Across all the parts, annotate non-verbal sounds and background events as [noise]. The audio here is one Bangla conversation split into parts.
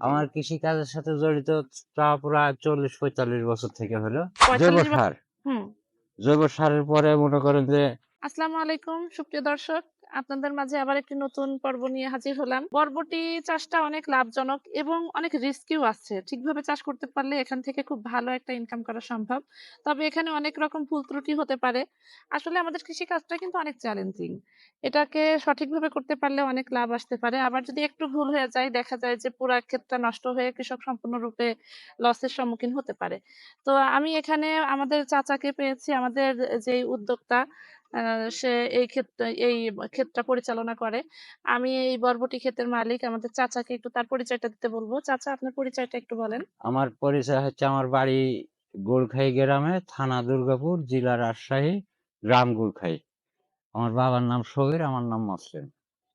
আমার কৃষি কাজের সাথে জড়িত তা প্রায় চল্লিশ পঁয়তাল্লিশ বছর থেকে হলো। জৈব সার। জৈব সারের পরে মনে করেন যে আসসালামু আলাইকুম, সুপ্রিয় দর্শক। আপনাদের মাঝে আবার একটি নতুন পর্ব নিয়ে হাজির হলাম। বরবটি চাষটা অনেক লাভজনক এবং অনেক রিস্কিও আছে। ঠিকভাবে চাষ করতে পারলে এখান থেকে খুব ভালো একটা ইনকাম করা সম্ভব। তবে এখানে অনেক রকম ভুল ত্রুটি হতে পারে। আসলে আমাদের কৃষি কাজটা কিন্তু অনেক চ্যালেঞ্জিং এটাকে সঠিকভাবে করতে পারলে অনেক লাভ আসতে পারে। আবার যদি একটু ভুল হয়ে যায়, দেখা যায় যে পুরো ক্ষেতটা নষ্ট হয়ে কৃষক সম্পূর্ণরূপে লসের সম্মুখীন হতে পারে। তো আমি এখানে আমাদের চাচাকে পেয়েছি, আমাদের যে উদ্যোক্তা। সে এই ক্ষেত্রে, এই ক্ষেতটা পরিচালনা করে। আমি এই বরবটি ক্ষেতের মালিক। আমাদের চাচাকে একটু তার পরিচয়টা দিতে বলব। চাচা, আপনার পরিচয়টা একটু বলেন। আমার পরিচয় হচ্ছে আমার বাড়ি গোলখাই গ্রামে, থানা দুর্গাপুর, জেলা রাজশাহী, গ্রাম গোলখাই। আমার বাবার নাম সবির আমার নাম মসলিম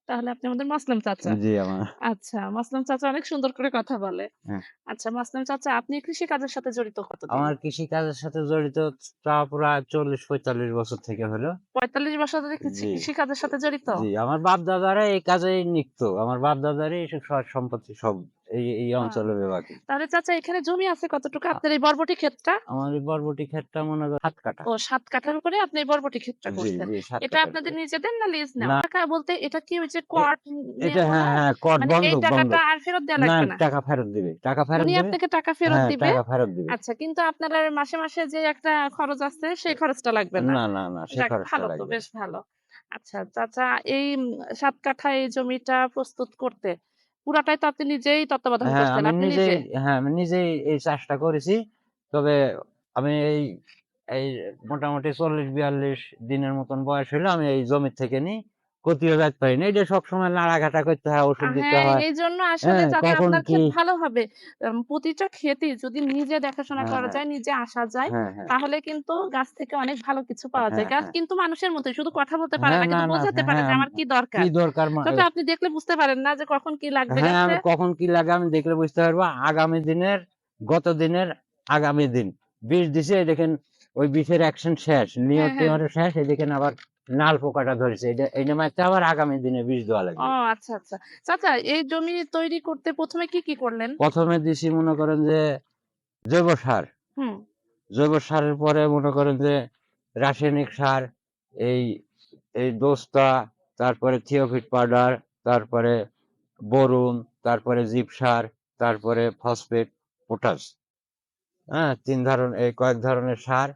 তাহলে আপনি আমাদের মাসলাম চাচা। জি আমার। আচ্ছা মাসলাম চাচা অনেক সুন্দর করে কথা বলে। হ্যাঁ। আচ্ছা মাসলাম চাচা আপনি কৃষি কাজের সাথে জড়িত কত আমার কৃষি কাজের সাথে জড়িত তা প্রায় চল্লিশ পঁয়তাল্লিশ বছর থেকে হলো। পঁয়তাল্লিশ বছর ধরে কৃষি কৃষি কাজের সাথে জড়িত? জি আমার বাপ দাদারা এই কাজেই নিক্ত আমার বাপ দাদারা এইসব সব সম্পত্তি সব এই এই অঞ্চলে বিভাগে। তাহলে চাচা এখানে জমি আছে কতটুকু? আপনার এই বরবটি ক্ষেতটা? আমার এই বরবটি ক্ষেতটা মনে করেন হাত কাটা ও সাত কাঠার উপরে আপনি এই বরবটি ক্ষেতটা করছেন। সাত এটা আপনাদের নিজেদের না লিজ না। টাকা বলতে এটা কি ওই যে কট এটা হ্যাঁ হ্যাঁ কট মানে এই বন্ধ বন্ধ টাকাটা আর ফেরত দেওয়া লাগবে না টাকা ফেরত দিবে টাকা ফেরত উনি দিবে। আপনাকে টাকা ফেরত হ্যাঁ দিবে? টাকা ফেরত দিবে। আচ্ছা কিন্তু আপনার মাসে মাসে যে একটা খরচ আছে সেই খরচটা লাগবে না? না না না সে যাক, খরচটা ভালো তো লাগবে বেশ ভালো। আচ্ছা চাচা এই সাত কাঠা এই জমিটা প্রস্তুত করতে পুরাটাই তো আপনি নিজেই তত্ত্বাবধান হ্যাঁ করছেন আপনি নিজেই নিজে? হ্যাঁ আমি নিজেই এই চাষটা করেছি। তবে আমি এই এই মোটামুটি চল্লিশ বিয়াল্লিশ দিনের মতন বয়স হলে আমি এই জমি থেকে নি ক্ষতিও যাইতে পারি না। এটা সবসময় নাড়াঘাটা করতে হয় ওষুধ দিতে হ্যাঁ হয়। এই জন্য আসলে হ্যাঁ, যাতে কখন আপনার ক্ষেত ভালো হবে। প্রতিটা ক্ষেতে যদি নিজে দেখাশোনা হ্যাঁ, করা হ্যাঁ। যায় নিজে আসা যায় হ্যাঁ হ্যাঁ। তাহলে কিন্তু গাছ থেকে অনেক ভালো কিছু পাওয়া যায়। হ্যাঁ, গাছ হ্যাঁ। কিন্তু মানুষের মতোই শুধু কথা বলতে পারে হ্যাঁ, না কিন্তু বোঝাতে পারে যে হ্যাঁ, আমার কি দরকার। কি দরকার তবে আপনি দেখলে বুঝতে পারেন না যে কখন কি লাগবে হ্যাঁ আমি কখন কি লাগে আমি দেখলে বুঝতে পারব। আগামী দিনের গত দিনের আগামী দিন। বিষ দিছে দেখেন ওই বিষের অ্যাকশন শেষ হ্যাঁ। শেষ এই দেখেন আবার নাল পোকাটা ধরেছে এটা এই নামাইতে আবার আগামী দিনে বিষ দেওয়া লাগবে। ও আচ্ছা আচ্ছা। চাচা এই জমি তৈরি করতে প্রথমে কি কি করলেন? প্রথমে দিছি মনে করেন যে জৈব সার। হুম। জৈব সারের পরে মনে করেন যে রাসায়নিক সার এই এই দোস্তা তারপরে থিওফিট পাউডার তারপরে বরুন তারপরে জিপ সার তারপরে ফসফেট পটাশ। হ্যাঁ তিন ধরনের এই কয়েক ধরনের সার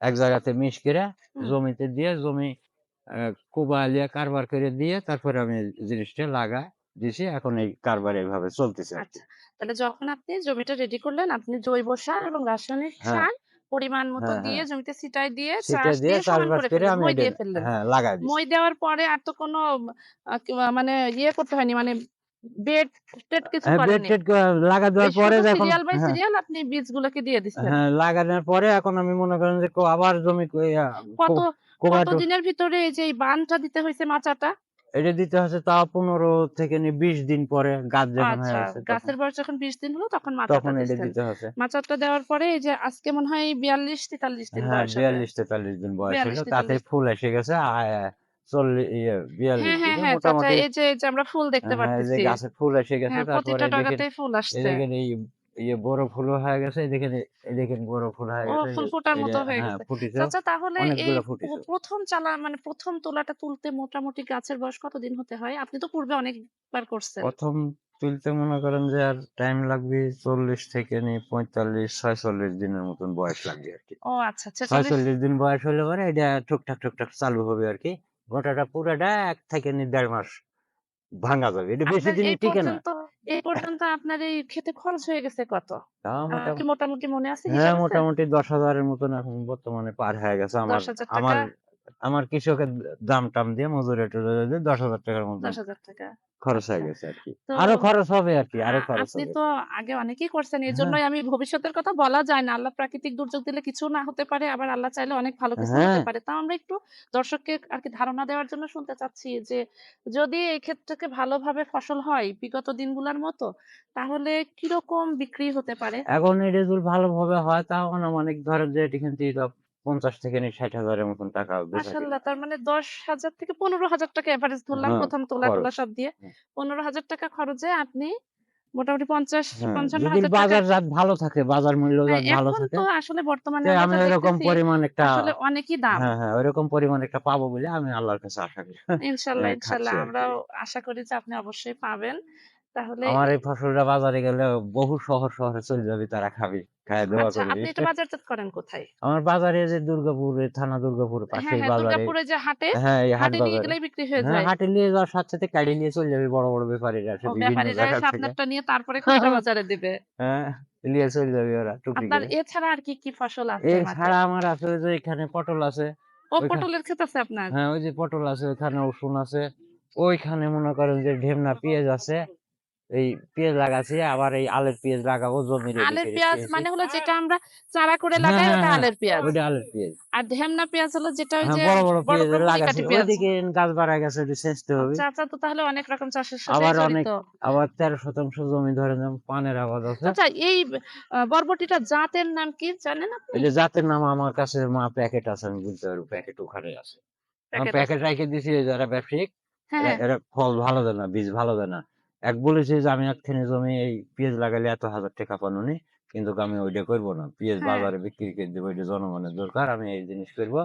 এক জায়গাতে মিশ করে জমিতে দিয়ে জমি কোবালিয়া কারবার করে দিয়ে তারপরে আমি জিনিসটা লাগা দিছি এখন এই কারবার এইভাবে চলতেছে। আচ্ছা তাহলে যখন আপনি জমিটা রেডি করলেন আপনি জৈব সার এবং রাসায়নিক হ্যাঁ। সার পরিমাণ মতো হ্যাঁ, দিয়ে হ্যাঁ। জমিতে ছিটাই দিয়ে চাষ দিয়ে চাষবাস করে আমি মই দিয়ে ফেললেন হ্যাঁ লাগাই দিছি মই দেওয়ার পরে আর তো কোনো মানে ইয়ে করতে হয়নি মানে বেড টেড কিছু বেড করেননি টেড করে লাগা দেওয়ার পরে যখন সিরিয়াল বাই সিরিয়াল আপনি বীজগুলোকে দিয়ে দিচ্ছেন হ্যাঁ লাগানোর পরে এখন আমি মনে করেন যে আবার জমি কত কো- কোবাটো কত দিনের ভিতরে এই যে বানটা দিতে হয়েছে মাচাটা? এটা দিতে হচ্ছে তা পনেরো থেকে বিশ দিন পরে গাছ যখন আচ্ছা গাছের বয়স যখন বিশ দিন হলো তখন মাচাটা তখন এটা দিতে হচ্ছে মাচাটা দেওয়ার পরে এই যে আজকে মনে হয় বিয়াল্লিশ তেতাল্লিশ দিন হ্যাঁ। বিয়াল্লিশ তেতাল্লিশ দিন বয়স হলো। তাতে ফুল এসে গেছে আমরা ফুল দেখতে হ্যাঁ, পারতেছি। গাছে ফুল এসে গেছে হ্যাঁ প্রতিটা এই ফুল আসছে। ইয়ে বড় ফুল হয়ে গেছে দেখেন এই দেখেন বড় ফুল হয়ে গেছে ফুল ফোটার মতো হয়ে হ্যাঁ গেছে। চাচা তাহলে এই। প্রথম চালা মানে প্রথম তোলাটা তুলতে মোটামুটি গাছের বয়স কতদিন হতে হয়? আপনি তো পূর্বে অনেকবার করছেন। প্রথম তুলতে মনে করেন যে আর টাইম লাগবে চল্লিশ থেকে নিয়ে পঁয়তাল্লিশ ছয়চল্লিশ দিনের মতন বয়স লাগবে আর কি। ও আচ্ছা ছেচল্লিশ ছয়চল্লিশ দিন বয়স হলে পরে এটা টুকটাক টুকটাক চালু হবে আর কি। গোটাটা পুরাটা এক থেকে নিয়ে দেড় মাস ভাঙা যাবে। এটা বেশি দিন টিকে না। এই পর্যন্ত আপনার এই খেতে খরচ হয়ে গেছে কত? মোটামুটি মনে আছে হ্যাঁ মোটামুটি দশ হাজারের মতন এখন বর্তমানে পার হয়ে গেছে। আমার 10,000 আমার? আমার কৃষকের দাম টাম দিয়ে মজুরি টজুরি দিয়ে দশ হাজার টাকার মতন দশ হাজার টাকা। খরচ হয়ে গেছে আর কি। আরও খরচ হবে আর কি আরও খরচ আপনি তো আগে অনেকেই করছেন এই হ্যাঁ। জন্যই আমি ভবিষ্যতের কথা বলা যায় না। আল্লাহ প্রাকৃতিক দুর্যোগ দিলে কিছু না হতে পারে আবার আল্লাহ চাইলে অনেক ভালো কিছু হতে হ্যাঁ। পারে। তাও আমরা একটু দর্শককে আর কি ধারণা দেওয়ার জন্য শুনতে চাচ্ছি যে যদি এই ক্ষেত্রকে ভালোভাবে ফসল হয় বিগত দিনগুলোর মতো তাহলে কীরকম বিক্রি হতে পারে? এখন এই রেজাল্ট ভালোভাবে হয় তাও অনেক ধরেন যে এটি কিন্তু পঞ্চাশ থেকে নিয়ে ষাট হাজারের মতন টাকা বেচা তার মানে দশ হাজার থেকে পনেরো হাজার টাকা এভারেজ ধরলাম হ্যাঁ, প্রথম তোলা। টোলা সব দিয়ে পনেরো হাজার টাকা খরচে আপনি মোটামুটি ৫০ হ্যাঁ, ৫৫ যদি হাজার বাজার জাত ভালো থাকে, বাজার মূল্য হ্যাঁ, জাত ভালো থাকে তো আসলে বর্তমানে আমি দেখতেছি পরিমাণ একটা আসলে অনেকই দাম। হ্যাঁ, হ্যাঁ, ওইরকম পরিমাণ একটা পাবো বলে আমি আল্লাহর কাছে আশা করি। ইনশাআল্লাহ, হ্যাঁ, ইনশাআল্লাহ। আমরাও আশা করি যে আপনি অবশ্যই পাবেন। তাহলে আমার এই ফসলটা বাজারে গেলে বহু শহর শহরে চলে যাবে তারা খাবে। দোয়া আচ্ছা, করবি। আপনি এটা বাজারজাত করেন কোথায়? আমার বাজারে যে দুর্গাপুরে, থানা দুর্গাপুর হ্যাঁ, হ্যাঁ, বাজারে দুর্গাপুরে যে হাটে, হ্যাঁ, এই হাট হাটে নিয়ে বাজারে। গেলেই বিক্রি হয়ে হ্যাঁ, যায়। হাটে নিয়ে যাওয়ার সাথে সাথে গাড়ি নিয়ে চলে যাবে বড়, বড় ব্যাপারীরা আসে ও বিভিন্ন ব্যাপারীরা জায়গা এসে থেকে। আপনারটা নিয়ে তারপরে খুচরা [laughs] বাজারে দিবে। হ্যাঁ, নিয়ে চলে যাবে ওরা টুকরি আপনার করে। এছাড়া আর কি, কি ফসল আছে মাঠে? এছাড়া আমার আছে ওই যে এখানে পটল আছে। ও পটলের ক্ষেত আছে আপনার? হ্যাঁ, ওই যে পটল আছে, ওইখানে রসুন আছে। ওইখানে মনে করেন যে ঢেমনা পেঁয়াজ আছে। এই পেঁয়াজ লাগাইছি আবার এই আলের পেঁয়াজ লাগাবো জমি রেডি আলের পেঁয়াজ মানে হলো যেটা আমরা চারা করে হ্যাঁ, লাগাই হ্যাঁ, ওটা হ্যাঁ, আলের পেঁয়াজ। ওইটা আলের পেঁয়াজ। আর ঢেমনা পেঁয়াজ হলো যেটা ওই যে বড়, বড় পেঁয়াজ পেঁয়াজ। ওইদিকে গাছ বাড়া গেছে ওটা সেচতে হবে। আচ্ছা, আচ্ছা তো তাহলে অনেক রকম চাষের সাথে আবার অনেক আবার ১৩ শতাংশ জমি ধরে যেমন পানের আবাদ আছে। আচ্ছা এই বরবটিটা জাতের নাম কি জানেন আপনি? এই যে জাতের নাম আমার কাছে মা প্যাকেট আছে আমি বলতে পারব প্যাকেট ওখানে আছে। প্যাকেট। রেখে দিছি যারা ব্যবসায়িক হ্যাঁ, এরা। এরা ফল ভালো দেয় না, বীজ ভালো দেয় না। এক বলেছে যে আমি একখানি জমি এই পেঁয়াজ লাগাইলে এত হাজার টাকা পানুনি কিন্তু আমি ওইটা করব না। পেঁয়াজ হ্যাঁ। বাজারে বিক্রি করে দেবো এটা জনগণের দরকার আমি এই জিনিস করব।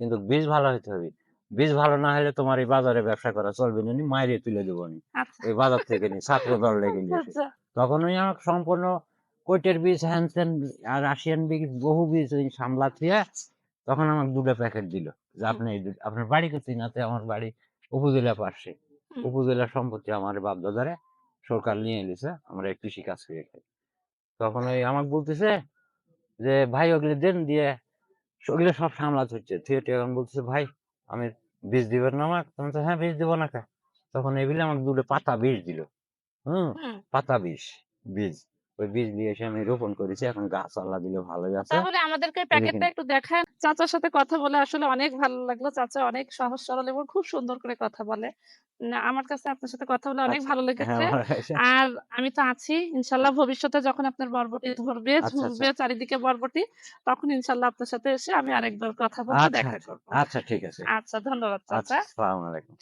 কিন্তু বীজ ভালো হইতে হবে। বীজ ভালো না হলে তোমার এই বাজারে ব্যবসা করা চলবে না নি মাইরে তুলে দেবো নি। আচ্ছা। এই বাজার থেকে নি ছাত্র দল লেগে নিয়েছে। আচ্ছা। তখন ওই আমাকে সম্পূর্ণ কইটের বীজ হ্যান ত্যান আর রাশিয়ান বীজ বহু বীজ ওই সামলা থুয়ে তখন আমাকে দুটো প্যাকেট দিল যে আপনি আপনার বাড়ি কোথায় নাতে আমার বাড়ি উপজেলা পাশে। উপজেলা সম্পত্তি আমার বাপ দাদারে সরকার নিয়ে এলিছে আমরা কৃষি কাজ করে খাই। তখন ওই আমাকে বলতেছে যে ভাই ওগুলো দেন দিয়ে ওগুলো সব সামলাতে হচ্ছে। থিয়েটে এখন বলতেছে ভাই আমি বীজ দিবেন না আমাকে। তখন হ্যাঁ বীজ দিব না কে। তখন এগুলো আমাকে দুটো পাতা বীজ দিল। হম হুম। পাতা বীজ বীজ। ওই বীজ দিয়ে এসে আমি রোপণ করেছি এখন গাছ আল্লাহ দিলে ভালোই আছে তাহলে আমাদেরকে প্যাকেটটা একটু দেখান। চাচার সাথে কথা বলে আসলে অনেক ভালো লাগল। চাচা অনেক সহজ সরল এবং খুব সুন্দর করে কথা বলে। আমার কাছে আপনার সাথে কথা বলে অনেক আচ্ছা ভালো হ্যাঁ লেগেছে। আর আমি তো আছি ইনশাল্লাহ ভবিষ্যতে যখন আপনার বরবটি ধরবে, আচ্ছা আচ্ছা ঝুলবে চারিদিকে বরবটি তখন ইনশাল্লাহ আপনার সাথে এসে আমি আরেকবার কথা বলব, দেখা করব। আচ্ছা ঠিক আছে আচ্ছা ধন্যবাদ আচ্ছা চাচা। আসসালামু আলাইকুম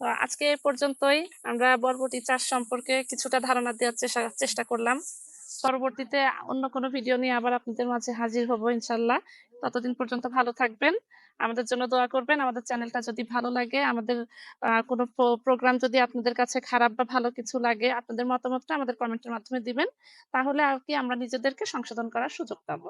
তো আজকে এ পর্যন্তই আমরা বরবটি চাষ সম্পর্কে কিছুটা ধারণা দেওয়ার চেষ্টা চেষ্টা করলাম। পরবর্তীতে অন্য কোনো ভিডিও নিয়ে আবার আপনাদের মাঝে হাজির হব ইনশাল্লাহ ততদিন পর্যন্ত ভালো থাকবেন। আমাদের জন্য দোয়া করবেন। আমাদের চ্যানেলটা যদি ভালো লাগে, আমাদের কোনো প্রোগ্রাম যদি আপনাদের কাছে খারাপ বা ভালো কিছু লাগে, আপনাদের মতামতটা আমাদের কমেন্টের মাধ্যমে দিবেন। তাহলে আর কি আমরা নিজেদেরকে সংশোধন করার সুযোগ পাবো।